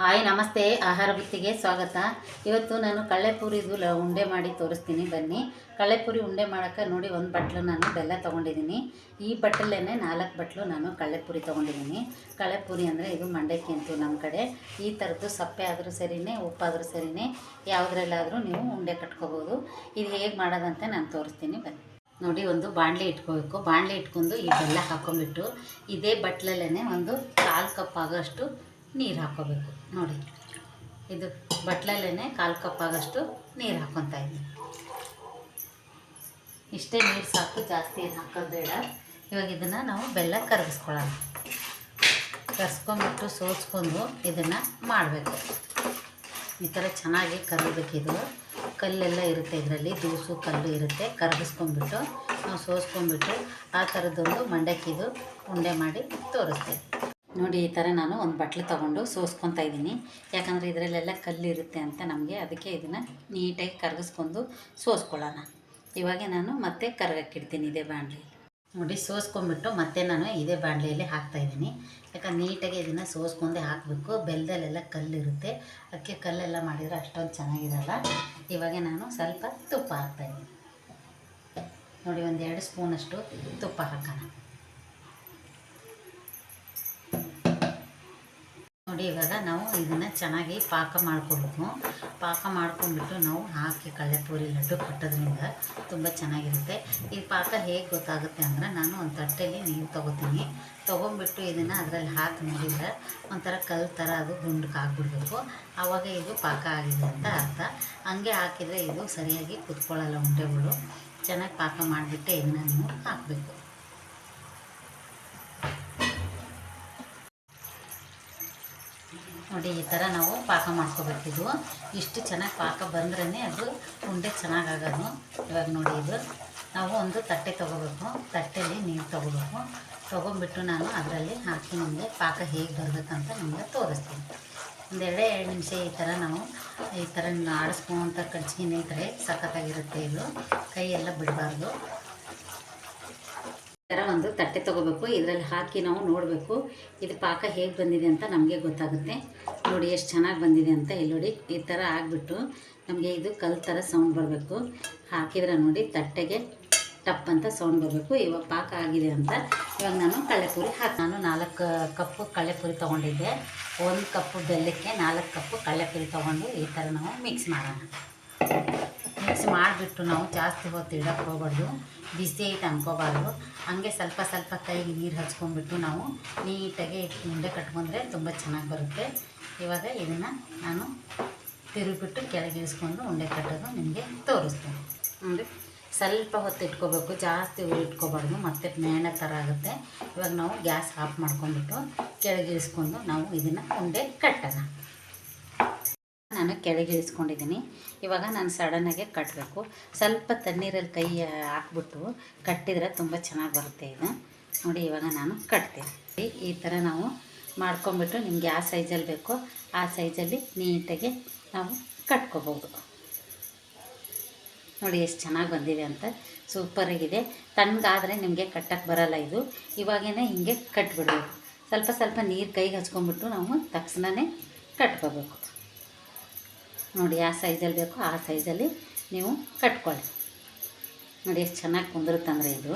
Hi, ನಮಸ್ತೆ. ಆಹಾರ ಬುತ್ತಿಗೆ ಸ್ವಾಗತ. ಇವತ್ತು ನಾನು ಕಳ್ಳೆಪುರಿದು ಲ ಉಂಡೆ ಮಾಡಿ ತೋರಿಸ್ತೀನಿ. ಬನ್ನಿ. ಕಳ್ಳೆಪುರಿ ಉಂಡೆ ಮಾಡೋಕ್ಕೆ ನೋಡಿ ಒಂದು ಬಟ್ಲು ನಾನು ಬೆಲ್ಲ ತೊಗೊಂಡಿದ್ದೀನಿ. ಈ ಬಟ್ಟಲೇ ನಾಲ್ಕು ಬಟ್ಲು ನಾನು ಕಳ್ಳೆಪುರಿ ತೊಗೊಂಡಿದ್ದೀನಿ. ಕಳ್ಳೆಪುರಿ ಅಂದರೆ ಇದು ಮಂಡಕ್ಕಿ ಅಂತೂ ನಮ್ಮ ಕಡೆ. ಈ ಥರದ್ದು ಸಪ್ಪೆ ಆದರೂ ಸರಿನೇ, ಉಪ್ಪಾದರೂ ಸರಿನೇ, ಯಾವುದ್ರಲ್ಲಾದರೂ ನೀವು ಉಂಡೆ ಕಟ್ಕೋಬೋದು. ಇದು ಹೇಗೆ ಮಾಡೋದಂತ ನಾನು ತೋರಿಸ್ತೀನಿ. ಬನ್ನಿ. ನೋಡಿ, ಒಂದು ಬಾಣಲೆ ಇಟ್ಕೋಬೇಕು. ಬಾಣಲೆ ಇಟ್ಕೊಂಡು ಈ ಬೆಲ್ಲ ಹಾಕೊಂಡ್ಬಿಟ್ಟು ಇದೇ ಬಟ್ಲಲ್ಲೇ ಒಂದು ಕಾಲು ಕಪ್ ಆಗೋಷ್ಟು ನೀರು ಹಾಕೋಬೇಕು. ನೋಡಿ, ಇದು ಬಟ್ಲಲ್ಲೇ ಕಾಲು ಕಪ್ ಆಗೋಷ್ಟು ನೀರು ಹಾಕ್ಕೊತಾ ಇದ್ದೀನಿ ಇಷ್ಟೇ ನೀರು ಸಾಕು, ಜಾಸ್ತಿ ಏನು ಹಾಕೋದು ಬೇಡ. ಇವಾಗ ಇದನ್ನು ನಾವು ಬೆಲ್ಲ ಕರಗಿಸ್ಕೊಳ್ಳೋಣ. ಕರ್ಸ್ಕೊಂಡ್ಬಿಟ್ಟು ಸೋಸ್ಕೊಂಡು ಇದನ್ನು ಮಾಡಬೇಕು. ಈ ಥರ ಚೆನ್ನಾಗಿ ಕರಗಬೇಕಿದು ಕಲ್ಲೆಲ್ಲ ಇರುತ್ತೆ ಇದರಲ್ಲಿ, ದೂಸು ಕಲ್ಲು ಇರುತ್ತೆ, ಕರಗಿಸ್ಕೊಂಡ್ಬಿಟ್ಟು ನಾವು ಸೋಸ್ಕೊಂಡ್ಬಿಟ್ಟು ಆ ಥರದ್ದೊಂದು ಮಂಡಕ್ಕಿದು ಉಂಡೆ ಮಾಡಿ ತೋರಿಸ್ತೇವೆ. ನೋಡಿ, ಈ ಥರ ನಾನು ಒಂದು ಬಟ್ಲು ತೊಗೊಂಡು ಸೋಸ್ಕೊತಾ ಇದ್ದೀನಿ. ಯಾಕಂದರೆ ಇದರಲ್ಲೆಲ್ಲ ಕಲ್ಲಿರುತ್ತೆ ಅಂತ ನಮಗೆ, ಅದಕ್ಕೆ ಇದನ್ನು ನೀಟಾಗಿ ಕರಗಿಸ್ಕೊಂಡು ಸೋಸ್ಕೊಳ್ಳೋಣ. ಇವಾಗ ನಾನು ಮತ್ತೆ ಕರಗಕ್ಕಿಡ್ತೀನಿ ಇದೇ ಬಾಣಲಿ ನೋಡಿ, ಸೋಸ್ಕೊಂಡ್ಬಿಟ್ಟು ಮತ್ತೆ ನಾನು ಇದೇ ಬಾಣಲಿಯಲ್ಲಿ ಹಾಕ್ತಾಯಿದ್ದೀನಿ ಯಾಕಂದ್ರೆ ನೀಟಾಗಿ ಇದನ್ನು ಸೋಸ್ಕೊಂಡೇ ಹಾಕಬೇಕು. ಬೆಲ್ಲದಲ್ಲೆಲ್ಲ ಕಲ್ಲಿರುತ್ತೆ. ಅದಕ್ಕೆ ಕಲ್ಲೆಲ್ಲ ಮಾಡಿದರೆ ಅಷ್ಟೊಂದು ಚೆನ್ನಾಗಿರಲ್ಲ. ಇವಾಗ ನಾನು ಸ್ವಲ್ಪ ತುಪ್ಪ ಹಾಕ್ತಾಯಿದ್ದೀನಿ ನೋಡಿ ಒಂದು ಎರಡು ಸ್ಪೂನಷ್ಟು ತುಪ್ಪ ಹಾಕೋಣ. ನೋಡಿ, ಇವಾಗ ನಾವು ಇದನ್ನು ಚೆನ್ನಾಗಿ ಪಾಕ ಮಾಡ್ಕೊಬೇಕು. ಪಾಕ ಮಾಡ್ಕೊಂಡ್ಬಿಟ್ಟು ನಾವು ಹಾಕಿ ಕಳ್ಳೆಪುರಿ ಲಡ್ಡು ಕಟ್ಟೋದ್ರಿಂದ ತುಂಬ ಚೆನ್ನಾಗಿರುತ್ತೆ. ಈ ಪಾಕ ಹೇಗೆ ಗೊತ್ತಾಗುತ್ತೆ ಅಂದರೆ ನಾನು ಒಂದು ತಟ್ಟೆಯಲ್ಲಿ ನೀರು ತೊಗೋತೀನಿ. ತೊಗೊಂಬಿಟ್ಟು ಇದನ್ನು ಅದರಲ್ಲಿ ಹಾಕಿ ನೋಡಿದ್ರೆ ಒಂಥರ ಕಲ್ಲು ಥರ ಅದು ಗುಂಡಕ್ಕೆ ಹಾಕ್ಬಿಡ್ಬೇಕು ಆವಾಗ ಇದು ಪಾಕ ಆಗಿದೆ ಅಂತ ಅರ್ಥ. ಹಂಗೆ ಹಾಕಿದರೆ ಇದು ಸರಿಯಾಗಿ ಕುತ್ಕೊಳ್ಳಲ್ಲ ಉಂಡೆಗಳು. ಚೆನ್ನಾಗಿ ಪಾಕ ಮಾಡಿಬಿಟ್ಟೆ ಇದನ್ನು ನೀವು ಹಾಕಬೇಕು. ನೋಡಿ, ಈ ಥರ ನಾವು ಪಾಕ ಮಾಡ್ಕೋಬೇಕಿದ್ವು ಇಷ್ಟು ಚೆನ್ನಾಗಿ ಪಾಕ ಬಂದ್ರೇ ಅದು ಉಂಡೆ ಚೆನ್ನಾಗಾಗೋದು. ಇವಾಗ ನೋಡಿ ಇದು. ನಾವು ಒಂದು ತಟ್ಟೆ ತೊಗೋಬೇಕು. ತಟ್ಟೆಯಲ್ಲಿ ನೀರು ತೊಗೋಬೇಕು. ತೊಗೊಂಬಿಟ್ಟು ನಾನು ಅದರಲ್ಲಿ ಹಾಕಿ ನಿಮಗೆ ಪಾಕ ಹೇಗೆ ಬರಬೇಕಂತ ನಿಮಗೆ ತೋರಿಸ್ತೀನಿ. ಒಂದೆರಡೇ ಎರಡು ನಿಮಿಷ ಈ ಥರ ನಾವು ಈ ಥರ ಆಡಿಸ್ಕೊಂತ ಕಡ್ಚಿಗೆ ನಿಂತರೆ ಸಖತ್ತಾಗಿರುತ್ತೆ ಇದು. ಕೈಯೆಲ್ಲ ಬಿಡಬಾರ್ದು. ಥರ ಒಂದು ತಟ್ಟೆ ತೊಗೋಬೇಕು, ಇದರಲ್ಲಿ ಹಾಕಿ ನಾವು ನೋಡಬೇಕು. ಇದು ಪಾಕ ಹೇಗೆ ಬಂದಿದೆ ಅಂತ ನಮಗೆ ಗೊತ್ತಾಗುತ್ತೆ. ನೋಡಿ ಎಷ್ಟು ಚೆನ್ನಾಗಿ ಬಂದಿದೆ ಅಂತ ಇಲ್ಲಿ ನೋಡಿ, ಈ ಥರ ಆಗಿಬಿಟ್ಟು ನಮಗೆ ಇದು ಕಲ್ ಥರ ಸೌಂಡ್ ಬರಬೇಕು. ಹಾಕಿದ್ರೆ ನೋಡಿ ತಟ್ಟೆಗೆ ಟಪ್ ಅಂತ ಸೌಂಡ್ ಬರಬೇಕು. ಇವಾಗ ಪಾಕ ಆಗಿದೆ ಅಂತ ಇವಾಗ ನಾನು ಕಳ್ಳೆಪುರಿ ಹಾಕಿ, ನಾನು ನಾಲ್ಕು ಕಪ್ಪು ಕಳ್ಳೆಪುರಿ ತೊಗೊಂಡಿದ್ದೆ. ಒಂದು ಕಪ್ಪು ಬೆಲ್ಲಕ್ಕೆ ನಾಲ್ಕು ಕಪ್ಪು ಕಳ್ಳೆಪುರಿ ತೊಗೊಂಡು ಈ ಥರ ನಾವು ಮಿಕ್ಸ್ ಮಾಡೋಣ. ಮಾಡಿಬಿಟ್ಟು ನಾವು ಜಾಸ್ತಿ ಹೊತ್ತು ಇಡಕ್ಕೆ ಹೋಗ್ಬಾರ್ದು. ಬಿಸಿ ಐತೆ ಅನ್ಕೋಬಾರ್ದು. ಹಂಗೆ ಸ್ವಲ್ಪ ಸ್ವಲ್ಪ ಕೈಗೆ ನೀರು ಹಚ್ಕೊಂಡ್ಬಿಟ್ಟು ನಾವು ನೀಟಾಗಿ ಉಂಡೆ ಕಟ್ಕೊಂಡ್ರೆ ತುಂಬ ಚೆನ್ನಾಗಿ ಬರುತ್ತೆ. ಇವಾಗ ಇದನ್ನು ನಾನು ತಿರುಗಿಬಿಟ್ಟು ಕೆಳಗೆ ಇಳಿಸ್ಕೊಂಡು ಉಂಡೆ ಕಟ್ಟೋದು ನಿಮಗೆ ತೋರಿಸ್ತೀನಿ. ಅಂದರೆ ಸ್ವಲ್ಪ ಹೊತ್ತು ಇಟ್ಕೋಬೇಕು. ಜಾಸ್ತಿ ಹುರಿ ಇಟ್ಕೋಬಾರ್ದು. ಮತ್ತೆ ಮೇಣ ಥರ ಆಗುತ್ತೆ. ಇವಾಗ ನಾವು ಗ್ಯಾಸ್ ಆಫ್ ಮಾಡ್ಕೊಂಡ್ಬಿಟ್ಟು ಕೆಳಗೆ ಇಳಿಸ್ಕೊಂಡು ನಾವು ಇದನ್ನು ಉಂಡೆ ಕಟ್ಟೋಣ. ನಾನು ಕೆಳಗೆ ಇಳಿಸ್ಕೊಂಡಿದ್ದೀನಿ ಇವಾಗ ನಾನು ಸಡನ್ನಾಗೆ ಕಟ್ಟಬೇಕು ಸ್ವಲ್ಪ ತಣ್ಣೀರಲ್ಲಿ ಕೈ ಹಾಕ್ಬಿಟ್ಟು ಕಟ್ಟಿದರೆ ತುಂಬ ಚೆನ್ನಾಗಿ ಬರುತ್ತೆ ಇದು. ನೋಡಿ, ಇವಾಗ ನಾನು ಕಟ್ತೀನಿ. ಈ ಥರ ನಾವು ಮಾಡ್ಕೊಂಬಿಟ್ಟು ನಿಮ್ಗೆ ಯಾವ ಸೈಜಲ್ಲಿ ಬೇಕೋ. ಆ ಸೈಜಲ್ಲಿ ನೀಟಾಗಿ ನಾವು ಕಟ್ಕೋಬೋದು. ನೋಡಿ, ಎಷ್ಟು ಚೆನ್ನಾಗಿ ಬಂದಿದೆ ಅಂತ. ಸೂಪರಾಗಿದೆ ತಣ್ಣಗಾದರೆ ನಿಮಗೆ ಕಟ್ಟಕ್ಕೆ ಬರಲ್ಲ ಇದು. ಇವಾಗೇ ಹಿಂಗೆ ಕಟ್ಬಿಡ್ಬೇಕು. ಸ್ವಲ್ಪ ಸ್ವಲ್ಪ ನೀರು ಕೈಗೆ ಹಚ್ಕೊಂಬಿಟ್ಟು ನಾವು ತಕ್ಷಣವೇ ಕಟ್ಕೋಬೇಕು. ನೋಡಿ ಯಾವ ಸೈಜಲ್ಲಿ ಬೇಕೋ, ಆ ಸೈಜಲ್ಲಿ ನೀವು ಕಟ್ಕೊಳ್ಳಿ. ನೋಡಿ ಎಷ್ಟು ಚೆನ್ನಾಗಿ ಕುಂದಿರುತ್ತಂದರೆ ಇದು.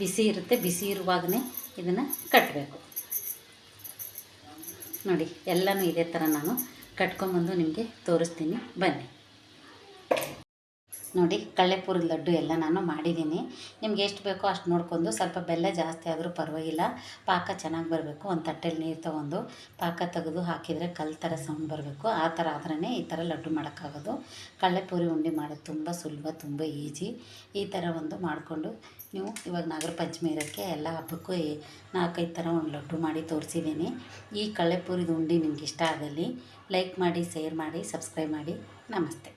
ಬಿಸಿ ಇರುತ್ತೆ, ಬಿಸಿ ಇರುವಾಗಲೇ ಇದನ್ನು ಕಟ್ಟಬೇಕು ನೋಡಿ, ಎಲ್ಲನೂ ಇದೇ ಥರ ನಾನು ಕಟ್ಕೊಂಬಂದು ನಿಮಗೆ ತೋರಿಸ್ತೀನಿ. ಬನ್ನಿ. ನೋಡಿ ಕಳ್ಳೆಪುರದ ಲಡ್ಡು ಎಲ್ಲ ನಾನು ಮಾಡಿದ್ದೀನಿ. ನಿಮ್ಗೆ ಎಷ್ಟು ಬೇಕೋ ಅಷ್ಟು ನೋಡ್ಕೊಂಡು ಸ್ವಲ್ಪ ಬೆಲ್ಲ ಜಾಸ್ತಿ ಆದರೂ ಪರವಾಗಿಲ್ಲ. ಪಾಕ ಚೆನ್ನಾಗಿ ಬರಬೇಕು. ಒಂದು ತಟ್ಟೆಲಿ ನೀರು ತೊಗೊಂಡು ಪಾಕ ತೆಗೆದು ಹಾಕಿದರೆ ಕಲ್ಲು ಥರ ಸೌಂಡ್ ಬರಬೇಕು. ಆ ಥರ ಆದ್ರೇ ಈ ಥರ ಲಡ್ಡು ಮಾಡೋಕ್ಕಾಗೋದು. ಕಳ್ಳೆಪುರಿ ಉಂಡೆ ಮಾಡೋದು ತುಂಬ ಸುಲಭ, ತುಂಬ ಈಜಿ. ಈ ಥರ ಒಂದು ಮಾಡಿಕೊಂಡು ನೀವು ಇವಾಗ ನಾಗರ ಪಂಚಮಿ ಇರೋಕ್ಕೆ ಎಲ್ಲ ಹಬ್ಬಕ್ಕೂ ನಾಲ್ಕೈದು ಥರ ಒಂದು ಲಡ್ಡು ಮಾಡಿ ತೋರಿಸಿದ್ದೀನಿ. ಈ ಕಳ್ಳೆಪುರಿದು ಉಂಡೆ ನಿಮ್ಗೆ ಇಷ್ಟ ಆದಲ್ಲಿ ಲೈಕ್ ಮಾಡಿ, ಶೇರ್ ಮಾಡಿ, ಸಬ್ಸ್ಕ್ರೈಬ್ ಮಾಡಿ. ನಮಸ್ತೆ.